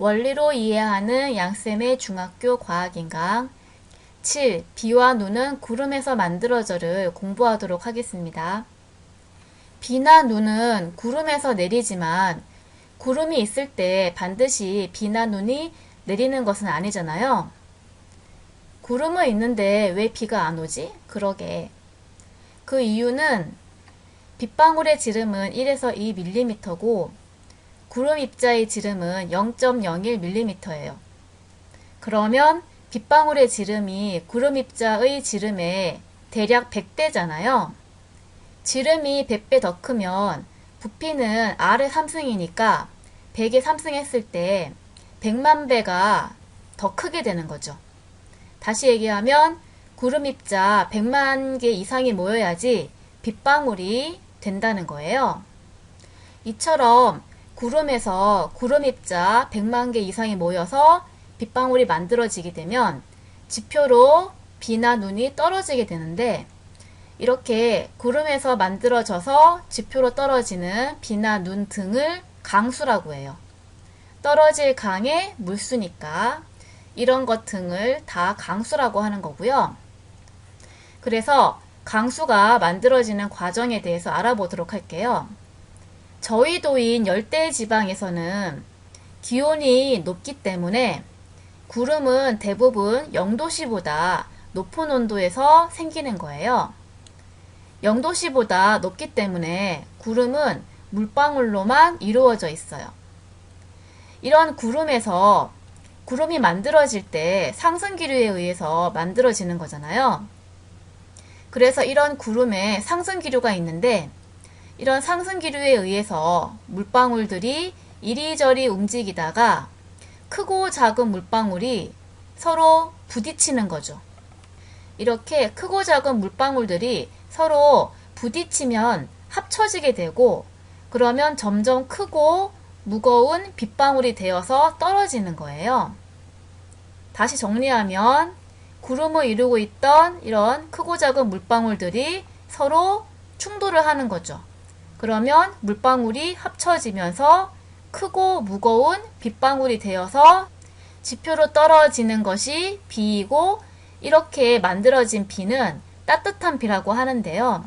원리로 이해하는 양쌤의 중학교 과학인강 7. 비와 눈은 구름에서 만들어져를 공부하도록 하겠습니다. 비나 눈은 구름에서 내리지만 구름이 있을 때 반드시 비나 눈이 내리는 것은 아니잖아요. 구름은 있는데 왜 비가 안 오지? 그러게. 그 이유는 빗방울의 지름은 1에서 2mm고 구름 입자의 지름은 0.01mm예요. 그러면 빗방울의 지름이 구름 입자의 지름의 대략 100배잖아요. 지름이 100배 더 크면 부피는 R의 3승이니까 100에 3승 했을 때 100만 배가 더 크게 되는 거죠. 다시 얘기하면 구름 입자 100만 개 이상이 모여야지 빗방울이 된다는 거예요. 이처럼 구름에서 구름 입자 100만 개 이상이 모여서 빗방울이 만들어지게 되면 지표로 비나 눈이 떨어지게 되는데 이렇게 구름에서 만들어져서 지표로 떨어지는 비나 눈 등을 강수라고 해요. 떨어질 강의 물수니까 이런 것 등을 다 강수라고 하는 거고요. 그래서 강수가 만들어지는 과정에 대해서 알아보도록 할게요. 저위도인 열대 지방에서는 기온이 높기 때문에 구름은 대부분 0도씨보다 높은 온도에서 생기는 거예요. 0도씨보다 높기 때문에 구름은 물방울로만 이루어져 있어요. 이런 구름에서 구름이 만들어질 때 상승기류에 의해서 만들어지는 거잖아요. 그래서 이런 구름에 상승기류가 있는데 이런 상승기류에 의해서 물방울들이 이리저리 움직이다가 크고 작은 물방울이 서로 부딪히는 거죠. 이렇게 크고 작은 물방울들이 서로 부딪히면 합쳐지게 되고 그러면 점점 크고 무거운 빗방울이 되어서 떨어지는 거예요. 다시 정리하면 구름을 이루고 있던 이런 크고 작은 물방울들이 서로 충돌을 하는 거죠. 그러면 물방울이 합쳐지면서 크고 무거운 빗방울이 되어서 지표로 떨어지는 것이 비이고 이렇게 만들어진 비는 따뜻한 비라고 하는데요.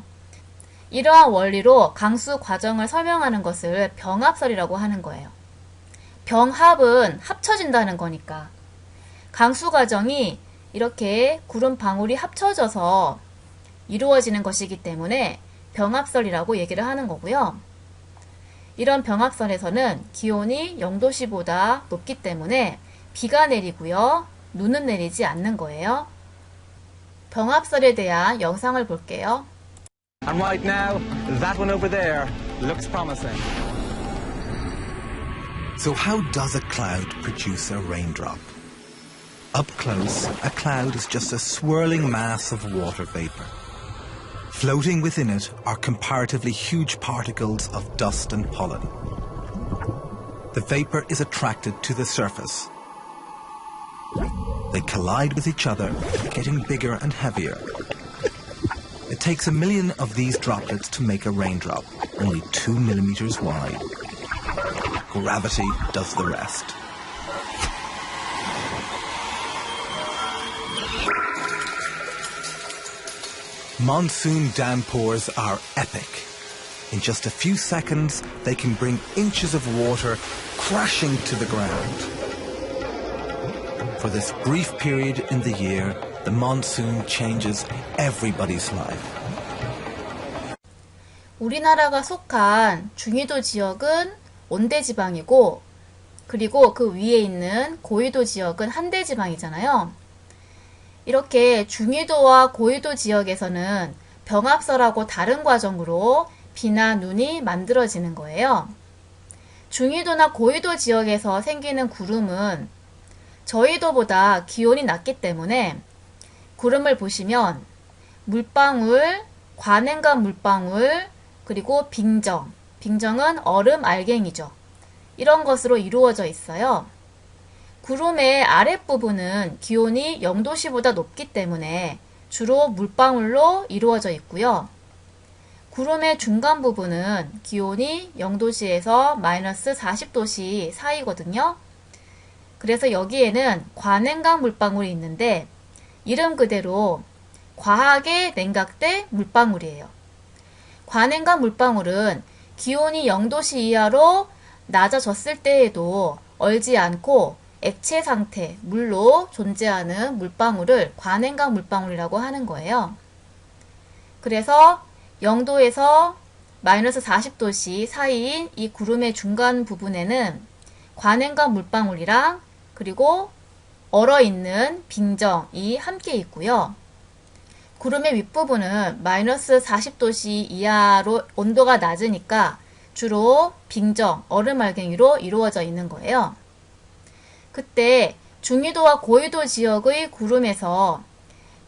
이러한 원리로 강수 과정을 설명하는 것을 병합설이라고 하는 거예요. 병합은 합쳐진다는 거니까. 강수 과정이 이렇게 구름 방울이 합쳐져서 이루어지는 것이기 때문에 병합설이라고 얘기를 하는 거고요. 이런 병합설에서는 기온이 0도씨보다 높기 때문에 비가 내리고요. 눈은 내리지 않는 거예요. 병합설에 대한 영상을 볼게요. And right now, that one over there looks promising. So how does a cloud produce a raindrop? Up close, a cloud is just a swirling mass of water vapor. Floating within it are comparatively huge particles of dust and pollen. The vapor is attracted to the surface. They collide with each other, getting bigger and heavier. It takes a million of these droplets to make a raindrop, only two millimeters wide. Gravity does the rest. Monsoon downpours are epic. In just a few seconds, they can bring inches of water crashing to the ground. For this brief period in the year, the monsoon changes everybody's life. 우리나라가 속한 중위도 지역은 온대지방이고 그리고 그 위에 있는 고위도 지역은 한대지방이잖아요. 이렇게 중위도와 고위도 지역에서는 병합설하고 다른 과정으로 비나 눈이 만들어지는 거예요. 중위도나 고위도 지역에서 생기는 구름은 저위도보다 기온이 낮기 때문에 구름을 보시면 물방울, 관행간 물방울, 그리고 빙정. 빙정은 얼음 알갱이죠. 이런 것으로 이루어져 있어요. 구름의 아랫부분은 기온이 0도씨보다 높기 때문에 주로 물방울로 이루어져 있고요. 구름의 중간 부분은 기온이 0도씨에서 마이너스 40도씨 사이거든요. 그래서 여기에는 관행강 물방울이 있는데 이름 그대로 과하게 냉각된 물방울이에요. 관행강 물방울은 기온이 0도씨 이하로 낮아졌을 때에도 얼지 않고 액체 상태, 물로 존재하는 물방울을 관행강 물방울이라고 하는 거예요. 그래서 0도에서 마이너스 40도씨 사이인 이 구름의 중간 부분에는 관행강 물방울이랑 그리고 얼어있는 빙정이 함께 있고요. 구름의 윗부분은 마이너스 40도씨 이하로 온도가 낮으니까 주로 빙정, 얼음 알갱이로 이루어져 있는 거예요. 그때 중위도와 고위도 지역의 구름에서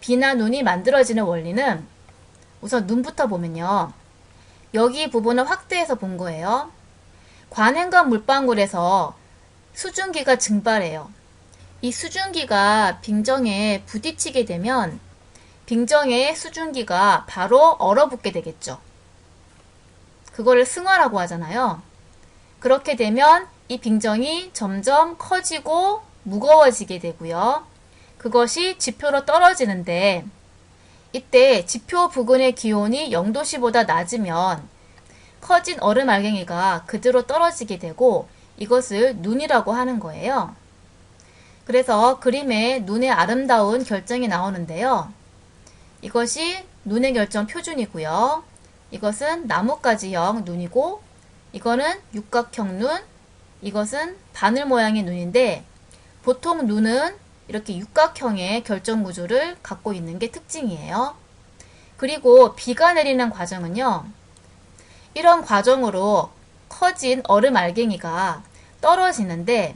비나 눈이 만들어지는 원리는 우선 눈부터 보면요. 여기 부분을 확대해서 본 거예요. 관행간 물방울에서 수증기가 증발해요. 이 수증기가 빙정에 부딪히게 되면 빙정의 수증기가 바로 얼어붙게 되겠죠. 그거를 승화라고 하잖아요. 그렇게 되면 이 빙정이 점점 커지고 무거워지게 되고요. 그것이 지표로 떨어지는데 이때 지표 부근의 기온이 0도씨보다 낮으면 커진 얼음 알갱이가 그대로 떨어지게 되고 이것을 눈이라고 하는 거예요. 그래서 그림에 눈의 아름다운 결정이 나오는데요. 이것이 눈의 결정 표준이고요. 이것은 나뭇가지형 눈이고 이거는 육각형 눈, 이것은 바늘 모양의 눈인데 보통 눈은 이렇게 육각형의 결정 구조를 갖고 있는 게 특징이에요. 그리고 비가 내리는 과정은요. 이런 과정으로 커진 얼음 알갱이가 떨어지는데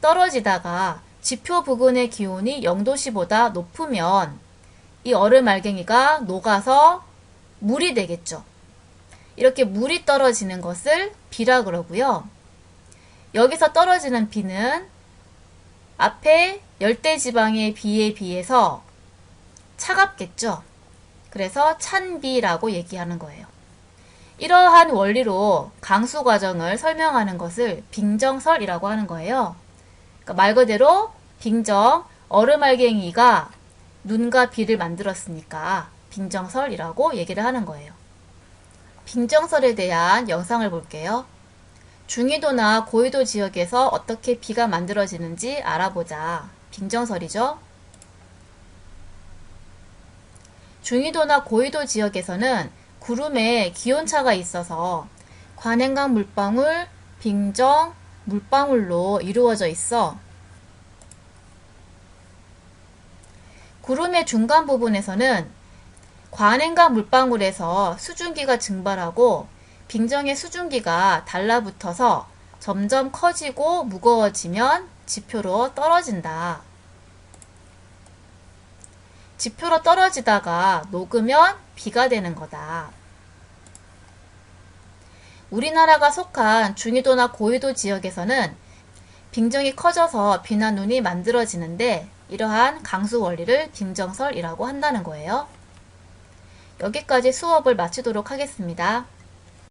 떨어지다가 지표 부근의 기온이 0도씨보다 높으면 이 얼음 알갱이가 녹아서 물이 되겠죠. 이렇게 물이 떨어지는 것을 비라 그러고요. 여기서 떨어지는 비는 앞에 열대지방의 비에 비해서 차갑겠죠. 그래서 찬비라고 얘기하는 거예요. 이러한 원리로 강수 과정을 설명하는 것을 빙정설이라고 하는 거예요. 그러니까 말 그대로 빙정, 얼음알갱이가 눈과 비를 만들었으니까 빙정설이라고 얘기를 하는 거예요. 빙정설에 대한 영상을 볼게요. 중위도나 고위도 지역에서 어떻게 비가 만들어지는지 알아보자. 빙정설이죠. 중위도나 고위도 지역에서는 구름에 기온차가 있어서 관행강 물방울, 빙정, 물방울로 이루어져 있어. 구름의 중간 부분에서는 관행강 물방울에서 수증기가 증발하고 빙정의 수증기가 달라붙어서 점점 커지고 무거워지면 지표로 떨어진다. 지표로 떨어지다가 녹으면 비가 되는 거다. 우리나라가 속한 중위도나 고위도 지역에서는 빙정이 커져서 비나 눈이 만들어지는데 이러한 강수 원리를 빙정설이라고 한다는 거예요. 여기까지 수업을 마치도록 하겠습니다.